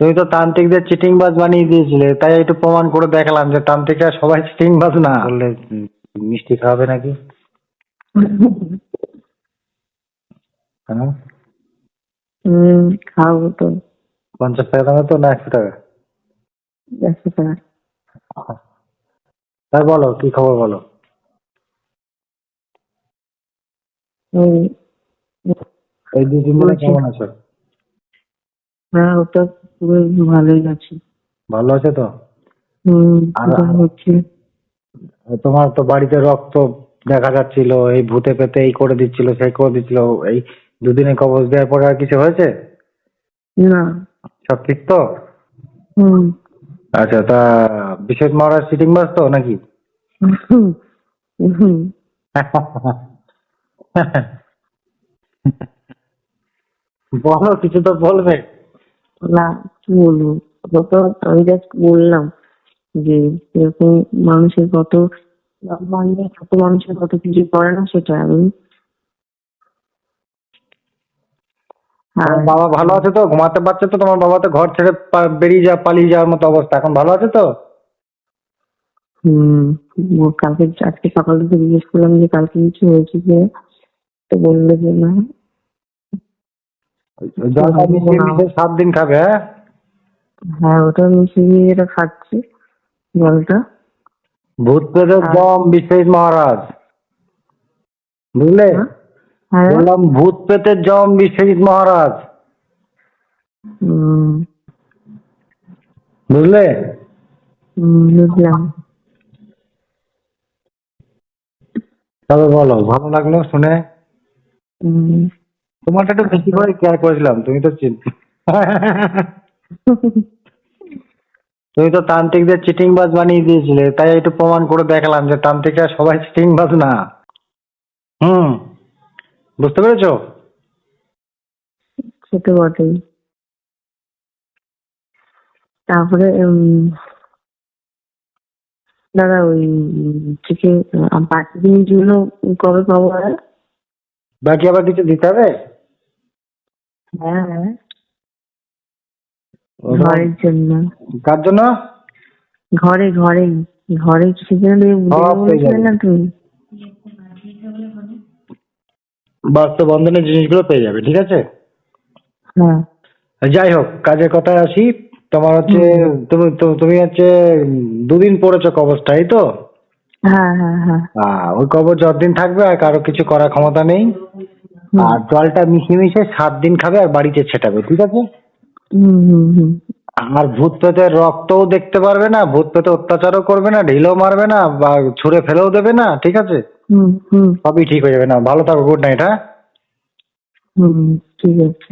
তুমি তো তান্ত্রিকদের চিটিংবাজ বানিয়ে দিয়েছিলে তাই একটু প্রমাণ করে দেখালাম যে তান্ত্রিকরা সবাই চিটিংবাজ না। বললে মিষ্টি খাওয়াবে নাকি? হ্যাঁ? হুম খাওয়াবো তো। পঞ্চাশ টাকা দামে তো না একশো টাকা। একশো টাকা। তাই বলো কি খবর বলো? এই। কেমন আছো? হ্যাঁ ওটা পুরো ভালোই আছে। ভালো আছে তো? হুম আর- যা হচ্ছে। তোমার তো বাড়িতে রক্ত দেখা যাচ্ছিল এই ভূতে পেতে এই করে দিচ্ছিল সেই করে দিচ্ছিল এই দুদিনে কবজ দেওয়ার পরে আর কিছু হয়েছে? না। সব ঠিক তো? হুম। আচ্ছা তা বিশ্বজিৎ মহারাজ সিটিং বাস তো নাকি? হুম হুম। বলো কিছু তো বলবে। না কি বলব? তো আমি জাস্ট বললাম যে এরকম মানুষের কত কত মানুষের কত কিছু করে না সেটা আমি বাবা ভালো আছে তো? ঘুমাতে পারছে তো? তোমার বাবা তো ঘর ছেড়ে বেরিয়ে যা পালিয়ে যাওয়ার মতো অবস্থা। এখন ভালো আছে তো? হুম কালকে আজকে সকাল থেকে জিজ্ঞেস করলাম যে কালকে কিছু হয়েছে যে তো বলল যে না ওই জলটা মিশিয়ে মিশিয়ে সাত দিন খাবে হ্যাঁ? হ্যাঁ ওটা মিশিয়ে এটা খাচ্ছি জলটা। ভূত প্রেতের দম মহারাজ। বুঝলে? হ্যাঁ? বললাম ভূত জম বিশ্বজিৎ মহারাজ। বুঝলে? বুঝলাম। তবে বলো ভালো লাগল শুনে? হুম তোমারটা একটু বেশি করে কেয়ার করেছিলাম তুমি তো তুমি তো তান্ত্রিকদের চিটিংবাজ বানিয়ে দিয়েছিলে তাই একটু প্রমাণ করে দেখালাম যে তান্ত্রিকরা সবাই চিটিংবাজ না। হুম বুঝতে পেরেছ? সে তো বটেই। তারপরে উম, দাদা ওই থেকে বাকি জিনিসগুলো কবে পাবো? আর বাকি আবার কিছু দিতে হবে? হ্যাঁ। ঘরের জন্য। কার জন্য? ঘরে ঘরে। ঘরে কিছু জন্য। না তুমি। বাস্তব বন্ধনের জিনিসগুলো পেয়ে যাবে ঠিক আছে? হ্যাঁ। যাই হোক কাজের কথায় আসি। তোমার হচ্ছে তুমি তুমি হচ্ছে দুদিন পড়েছো কবচটা এই তো? হ্যাঁ হ্যাঁ হ্যাঁ। ওই কবচ যতদিন থাকবে আর কারও কিছু করার ক্ষমতা নেই। আর জলটা মিশিয়ে মিশিয়ে সাত দিন খাবে আর বাড়িতে ছেটাবে ঠিক আছে? আর ভূত পেতের রক্তও দেখতে পারবে না ভূত পেতে অত্যাচারও করবে না ঢিলও মারবে না বা ছুঁড়ে ফেলেও দেবে না ঠিক আছে? হুম হুম। সবই ঠিক হয়ে যাবে না। ভালো থাকো গুড নাইট হ্যাঁ? হুম ঠিক আছে।